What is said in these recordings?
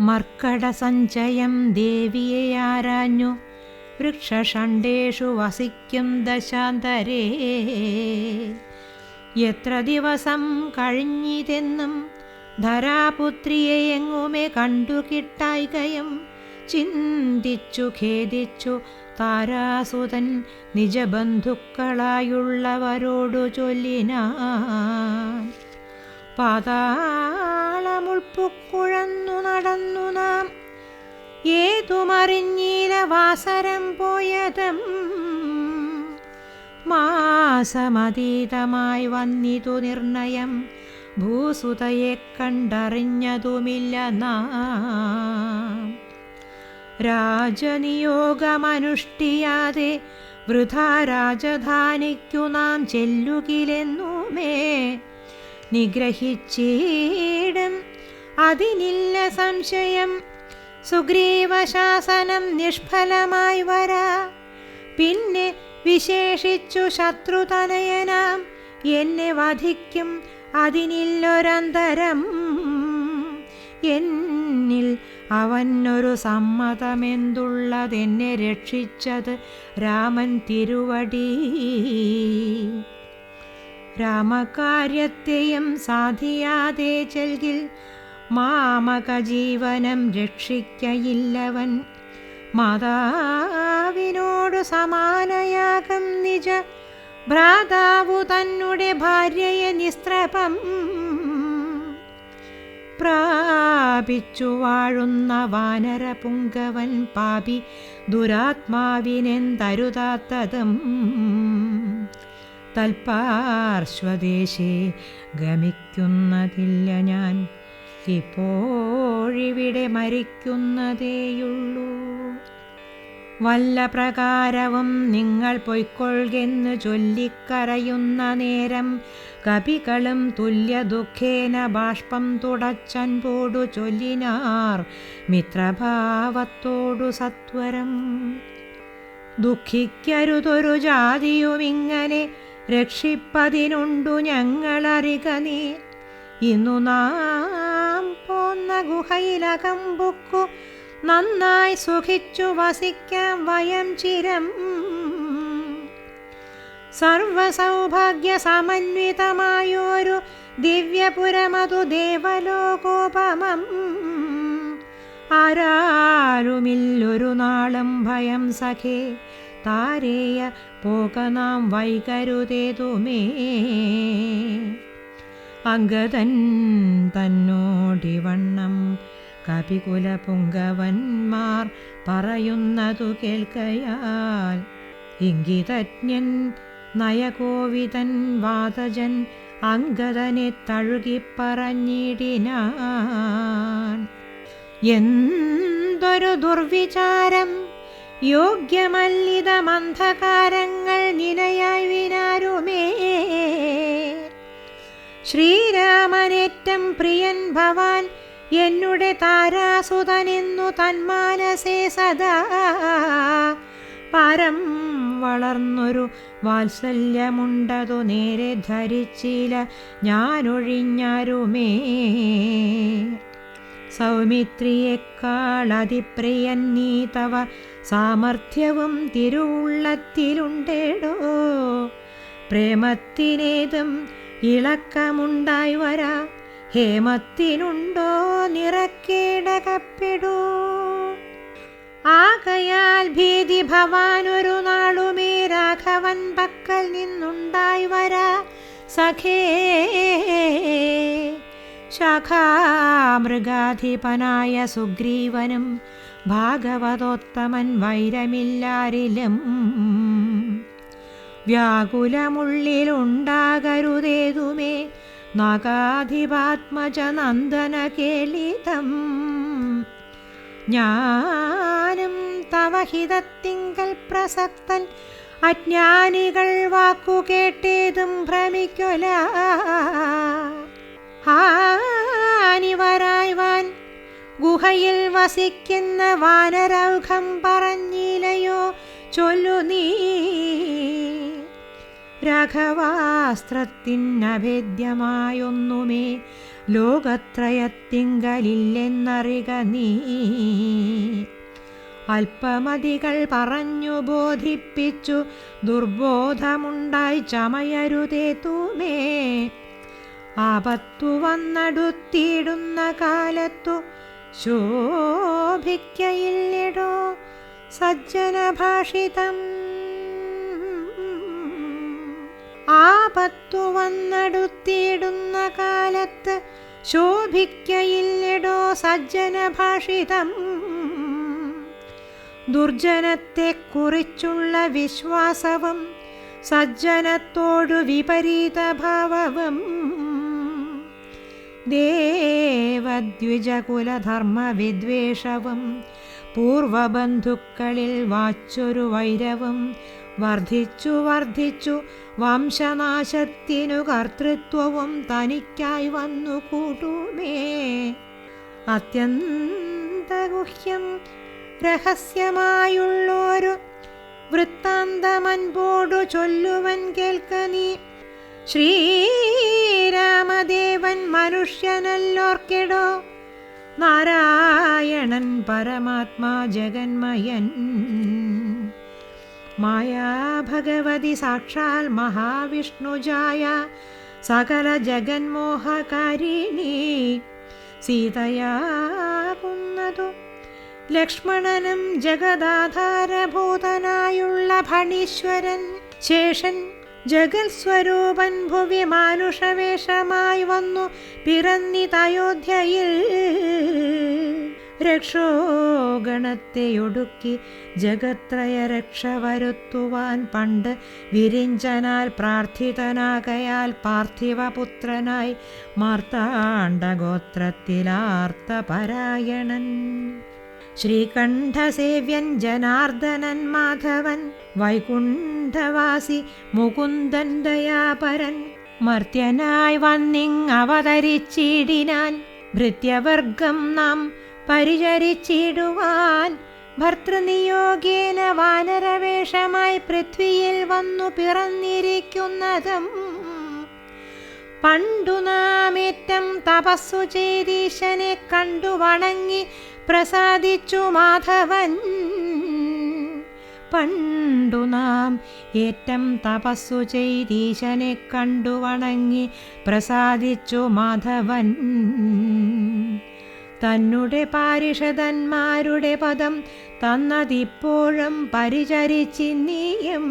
മർക്കടസഞ്ചയം ദേവിയെ ആരാഞ്ഞു. വൃക്ഷഷണ്ടേഷു വസിക്കും ദശാന്തരേ. എത്ര ദിവസം കഴിഞ്ഞിതെന്നും ധരാപുത്രിയെ എങ്ങുമേ കണ്ടു കിട്ടായികയും ചിന്തിച്ചു ഖേദിച്ചു താരാസുതൻ നിജബന്ധുക്കളായുള്ളവരോടു ചൊല്ലിനാൻ പാതാളമുൾപ്പുക്കുഴന്നു നടന്നു നാം. ഏതുമറിഞ്ഞീല വാസരം പോയതും. മാസമതീതമായി വന്നിതു നിർണയം. ഭൂസുതയെ കണ്ടറിഞ്ഞതുമില്ല നാം. രാജനിയോഗമനുഷ്ഠിയാതെ വൃഥാ രാജധാനിക്കു നാം ചെല്ലുകിലെന്നുമേ. നിഗ്രഹിച്ചീടും. അതിനില്ല സംശയം. സുഗ്രീവശാസനം നിഷ്ഫലമായി വരാ. പിന്നെ വിശേഷിച്ചു ശത്രുതനയനാം. എന്നെ വധിക്കും. അതിനില്ലൊരന്തരം. എന്നിൽ അവനൊരു സമ്മതമെന്തുള്ളതെന്നെ രക്ഷിച്ചത് രാമൻ തിരുവടി. രാമകാര്യത്തെയും സാധിയാതെ ചെൽകിൽ മാമക ജീവനം രക്ഷിക്കയില്ലവൻ. മാതാവിനോട് സമാനയാകം നിജ ഭ്രാതാവു തന്നെ ഭാര്യയെ നിസ്ത്രപം പ്രാപിച്ചു വാഴുന്ന വാനര പുങ്കവൻ പാപി ദുരാത്മാവിനെന്തരുതാത്തതും. തൽപാർശ്വദേശേ ഗമിക്കുന്നതില്ല ഞാൻ. ഇപ്പോഴിവിടെ മരിക്കുന്നതേയുള്ളൂ. വല്ല പ്രകാരവും നിങ്ങൾ പൊയ്ക്കൊള്ളുകെന്ന് ചൊല്ലിക്കരയുന്ന നേരം കപികളും തുല്യ ദുഃഖേന ബാഷ്പം തുടച്ചൻപോടു ചൊല്ലിനാർ മിത്രഭാവത്തോടു സത്വരം. ദുഃഖിക്കരുതൊരു ജാതിയുമിങ്ങനെ രക്ഷിപ്പതിനുണ്ടു ഞങ്ങളറിക നീ ഇന്നു നാം പോന്ന ഗുഹയിലകമ്പുക്കു നന്നായി സുഖിച്ചു വസിക്കാം വയം ചിരം. സർവസൗഭാഗ്യ സമന്വിതമായൊരു ദിവ്യപുരമതു ദേവലോകോപമം. ആരാരുമില്ലൊരു നാളും ഭയം സഖേ. താരേയ പോക നാം വൈകരുതേതുമേ അംഗതൻ തന്നോടിവണ്ണം കപികുല പുങ്കവന്മാർ പറയുന്നതു കേൾക്കയാൽ ഇംഗിതജ്ഞൻ നയകോവിതൻ വാതജൻ അങ്കദനെ തഴുകിപ്പറഞ്ഞിടിനാൻ. എന്തൊരു ദുർവിചാരം യോഗ്യമല്ലിതമന്ധകാരങ്ങൾ നിലയായി വിനാരുമേ. ശ്രീരാമനേറ്റം പ്രിയൻ ഭവാൻ എന്നുടെ താരാസുതനെന്നു തന്മാനസേ സദാ. പരം വളർന്നൊരു വാത്സല്യമുണ്ടതു നേരെ ധരിച്ചില്ല ഞാനൊഴിഞ്ഞാരുമേ. സൗമിത്രിയേക്കാൾ അതിപ്രിയൻ നീ തവ സാമർഥ്യവും തിരുവുള്ളത്തിലുണ്ടേടോ. പ്രേമത്തിനേതും ഇളക്കമുണ്ടായി വരാ ഹേമത്തിനുണ്ടോ നിറക്കേടകപ്പെടൂ. ആകയാൽ ഭീതി ഭവാനൊരു നാളുമേ രാഘവൻ പക്കൽ നിന്നുണ്ടായി വരാ സഖേ. ശാഖാമൃഗാധിപനായ സുഗ്രീവനും ഭാഗവതോത്തമൻ വൈരമില്ലാരിലും വ്യാകുലമുള്ളിലുണ്ടാകരുതേതുമേ നഗാധിപാത്മജ നന്ദന കേളിതം ഞാനും തവഹിതത്തിങ്കൽ പ്രസക്തൻ അജ്ഞാനികൾ വാക്കുകേട്ടേതും ഭ്രമിക്കൊല. ഹാനിവരായി വാൻ ഗുഹയിൽ വസിക്കുന്ന വാനരൗഖം പറഞ്ഞില്ലയോ ചൊല്ലു നീ. രാഘവാസ്ത്രത്തിനഭേദ്യമായൊന്നുമേ ലോകത്രയത്തിങ്കലില്ലെന്നറിക നീ. അല്പമതികൾ പറഞ്ഞു ബോധിപ്പിച്ചു ദുർബോധമുണ്ടായി ചമയരുതേ തൂമേ. ആപത്തു വന്നടുത്തിടുന്ന കാലത്തു ശോഭിക്കയില്ലടോ സജ്ജനഭാഷിതം. ആപത്തു വന്നടുത്തിടുന്ന കാലത്ത് ശോഭിക്കയില്ലടോ സജ്ജനഭാഷിതം. ദുർജനത്തെക്കുറിച്ചുള്ള വിശ്വാസവും സജ്ജനത്തോടു വിപരീത ഭാവവും ദേവദ്വിജകുലധർമ്മ വിദ്വേഷവും പൂർവബന്ധുക്കളിൽ വാച്ചൊരു വൈരവും വർദ്ധിച്ചു വർദ്ധിച്ചു വംശനാശത്തിനു കർത്തൃത്വവും തനിക്കായി വന്നു കൂട്ടുമേ. അത്യന്തഗുഹ്യം രഹസ്യമായുള്ളൊരു വൃത്താന്തമൻപോടു ചൊല്ലുവൻ കേൾക്ക നീ. ശ്രീരാമദേവൻ മനുഷ്യനല്ലോർക്കിടോ. നാരായണൻ പരമാത്മാ ജഗന്മയൻ. മായാഭഗവതി സാക്ഷാൽ മഹാവിഷ്ണുജായ സകല ജഗന്മോഹകാരിണി. സീതയാകുന്നതു ലക്ഷ്മണനും ജഗദാധാരഭൂതനായുള്ള ഭണീശ്വരൻ ശേഷൻ ജഗൽ സ്വരൂപൻ ഭുവി മാനുഷവേഷമായി വന്നു പിറന്നിതയോധ്യയിൽ രക്ഷോഗണത്തെയൊടുക്കി ജഗത്രയ രക്ഷ വരുത്തുവാൻ പണ്ട് വിരിഞ്ചനാൽ പ്രാർത്ഥിതനാകയാൽ പാർത്ഥിവപുത്രനായി മാർത്താണ്ഡഗോത്രത്തിലാർത്തപരായണൻ. ശ്രീകണ്ഠസേവ്യൻ ജനാർദ്ദനൻ മാധവൻ വൈകുണ്ഠവാസി മുകുന്ദൻ ദയാപരൻ. മർത്യനായി വന്നിങ് അവതരിച്ചിടിനാൻ ഭൃത്യവർഗം നാം പരിചരിച്ചിടുവാൻ. ഭർത്തൃനിയോഗേന വാനരവേഷമായി പൃഥ്വിയിൽ വന്നു പിറന്നിരിക്കുന്നതും പണ്ടു നാമേറ്റം തപസ്സു ചെയ്തീശനെ കണ്ടു വണങ്ങി പ്രസാദിച്ചു മാധവൻ. പണ്ടു നാം ഏറ്റം തപസ്സു ചെയ്തീശനെ കണ്ടു വണങ്ങി പ്രസാദിച്ചു മാധവൻ. തന്നുടെ പാരിഷതന്മാരുടെ പദം തന്നതിപ്പോഴും പരിചരിച്ചിന്നീയും.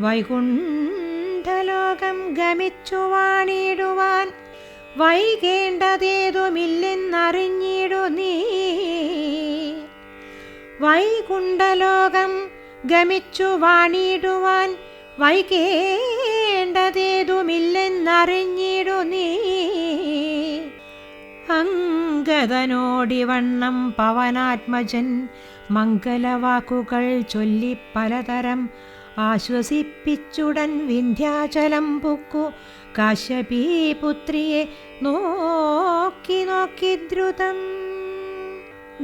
വൈകുണ്ഠലോകം ഗമിച്ചു വാണിടുവാൻ വൈകേണ്ടതേതുമില്ലെന്നറിഞ്ഞിടു നീ. വൈകുണ്ഠലോകം ഗമിച്ചു വാണിടുവാൻ വൈകേണ്ടതേതുമില്ലെന്നറിഞ്ഞിടു നീ. അങ്കദനോടിവണ്ണം പവനാത്മജൻ മംഗലവാക്കുകൾ ചൊല്ലി പലതരം ആശ്വസിപ്പിച്ചുടൻ വിന്ധ്യാചലം പൊക്കു കാശ്യപീ പുത്രിയെ നോക്കി നോക്കി ദ്രുതം.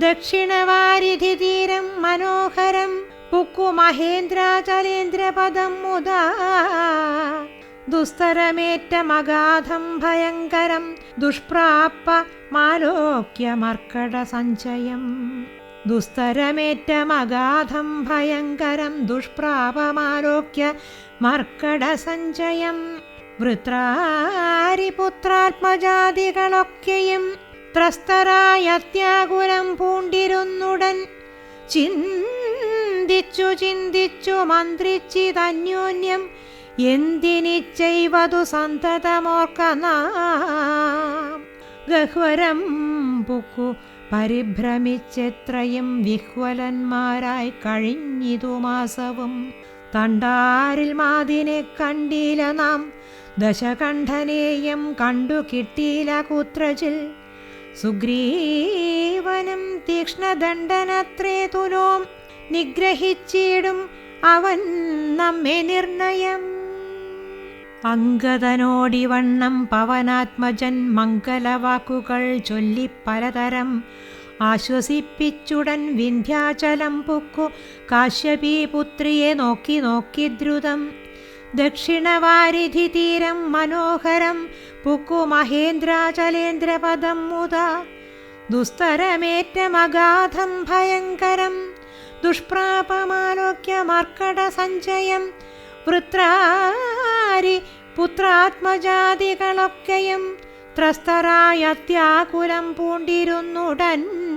ദക്ഷിണവാരിധി തീരം മനോഹരം പുക്കു മഹേന്ദ്രാചലേന്ദ്രപദം മുതാ ദുസ്തരമേറ്റമഗാധം ഭയങ്കരം ദുഷ്പ്രാപ്പ മാലോക്യ മർക്കട സഞ്ചയം ദുസ്തരമേറ്റമഗാധം ഭയങ്കരം ദുഷ്പ്രാപമാലോക്യ മർക്കട സഞ്ചയം. വൃത്രാരിപുത്രാത്മജാതികളൊക്കെയും ത്രസ്തരായ അത്യാകുലം പൂണ്ടിരുന്നുടൻ ചിന്തിച്ചു ചിന്തിച്ചു മന്ത്രിച്ചിതന്യോന്യം എന്തിനി ചെയ്വതു സന്തതമോർക്ക ഗഹ്വരം പുക്കു പരിഭ്രമിച്ചെത്രയും വിഹ്വലന്മാരായി കഴിഞ്ഞിതു മാസവും തണ്ടാരിൽ മാതിനെ കണ്ടീല നാം. ദശകണ്ഠനേയം കണ്ടു കിട്ടിയില്ല കുത്രജിൽ. സുഗ്രീവനും തീക്ഷ്ണദണ്ഡനത്രേ തുലോം. നിഗ്രഹിച്ചിടും അവൻ നമ്മെ നിർണയം. അങ്കദനോടിവണ്ണം പവനാത്മജൻ മംഗലവാക്കുകൾ ചൊല്ലി പലതരം ആശ്വസിപ്പിച്ചുടൻ വിന്ധ്യാചലം പൊക്കു. കാശ്യപീപുത്രിയെ നോക്കി നോക്കി ദ്രുതം. ദക്ഷിണവാരിധി തീരം മനോഹരം. പുക്കു മഹേന്ദ്രാചലേന്ദ്രപദം മുത. ദുസ്തരമേറ്റമഗാധം ഭയങ്കരം. ദുഷ്പ്രാപമാലോക്യ മർക്കട സഞ്ചയം വൃത്രാരി പുത്രാത്മജാതികളൊക്കെയും ത്രസ്തരായ അത്യാകുലം പൂണ്ടിരുന്നുടൻ.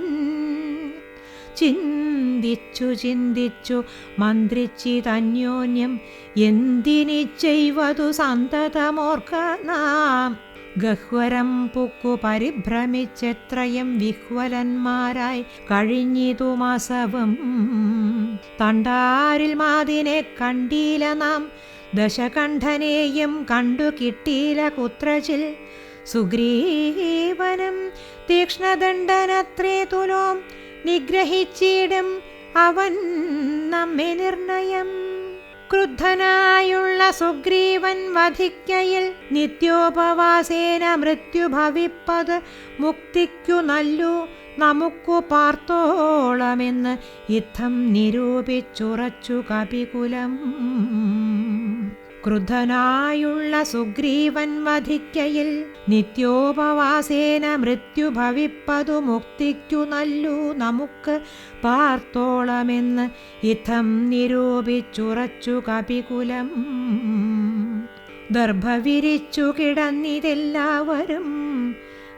ചിന്തിച്ചു ചിന്തിച്ചു മന്ത്രിച്ചിതന്യോന്യം എന്തിനി ചെയ്വതു സന്തതമോർക്ക നാം. ഗഹ്വരം പുക്കു പരിഭ്രമിച്ചെത്രയും വിഹ്വലന്മാരായി കഴിഞ്ഞിതു മാസവും. തണ്ടാരിൽ മാതിനെ കണ്ടീല നാം. ദശകണ്ഠനെയും കണ്ടു കിട്ടീല കുത്രചിൽ സുഗ്രീവനം തീക്ഷ്ണദണ്ഡനത്രേ തുലോം. നിഗ്രഹിച്ചിടും അവൻ നമ്മെ നിർണയം. ക്രുദ്ധനായുള്ള സുഗ്രീവൻ വധിക്കയിൽ നിത്യോപവാസേന മൃത്യു ഭവിപ്പത് മുക്തിക്കു നല്ലു. നമുക്കു പാർത്തോളമെന്ന് യുദ്ധം നിരൂപിച്ചുറച്ചു കപികുലം. ക്രുദ്ധനായുള്ള സുഗ്രീവൻ വധിക്കയിൽ നിത്യോപവാസേന മൃത്യു ഭവിപ്പതു മുക്തിക്കു നല്ലു നമുക്ക് പാർത്തോളമെന്ന് ഇഥം നിരൂപിച്ചുറച്ചു കപികുലം. ദർഭവിരിച്ചു കിടന്നിതെല്ലാവരും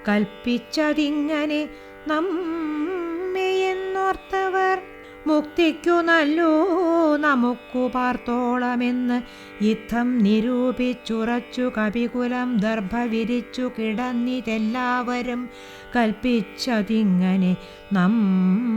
കൽപ്പിച്ചതിങ്ങനെ നമ്മയെന്നോർത്തവർ മുക്തിക്കു നല്ലോ നമുക്കു പാർത്തോളമെന്ന് യുദ്ധം നിരൂപിച്ചുറച്ചു കപികുലം ദർഭ വിരിച്ചു കിടന്നിതെല്ലാവരും കൽപ്പിച്ചതിങ്ങനെ നമ്മയെന്നോർത്തവർ